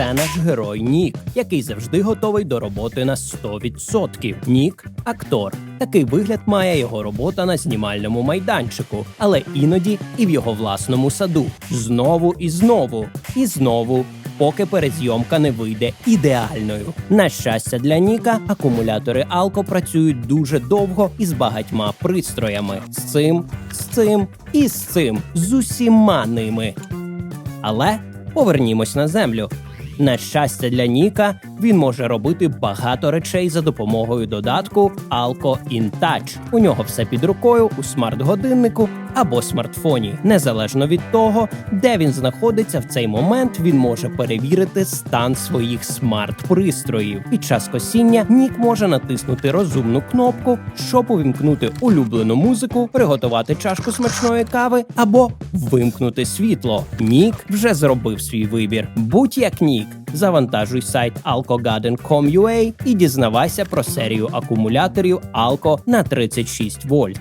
це наш герой Нік, який завжди готовий до роботи на 100%. Нік актор. Такий вигляд має його робота на знімальному майданчику, але іноді і в його власному саду. Знову і знову, і знову. Поки перезйомка не вийде ідеальною. На щастя для Ніка, акумулятори Алко працюють дуже довго і з багатьма пристроями. З цим, з цим і з цим, з усіма ними. Але повернімось на землю. На щастя для Ніка, він може робити багато речей за допомогою додатку Alco InTouch. У нього все під рукою у смарт-годиннику або смартфоні. Незалежно від того, де він знаходиться в цей момент, він може перевірити стан своїх смарт-пристроїв. Під час косіння Нік може натиснути розумну кнопку, щоб увімкнути улюблену музику, приготувати чашку смачної кави або вимкнути світло. Нік вже зробив свій вибір. Будь як Нік. Завантажуй сайт alcogarden.com.ua і дізнавайся про серію акумуляторів Alco на 36 вольт.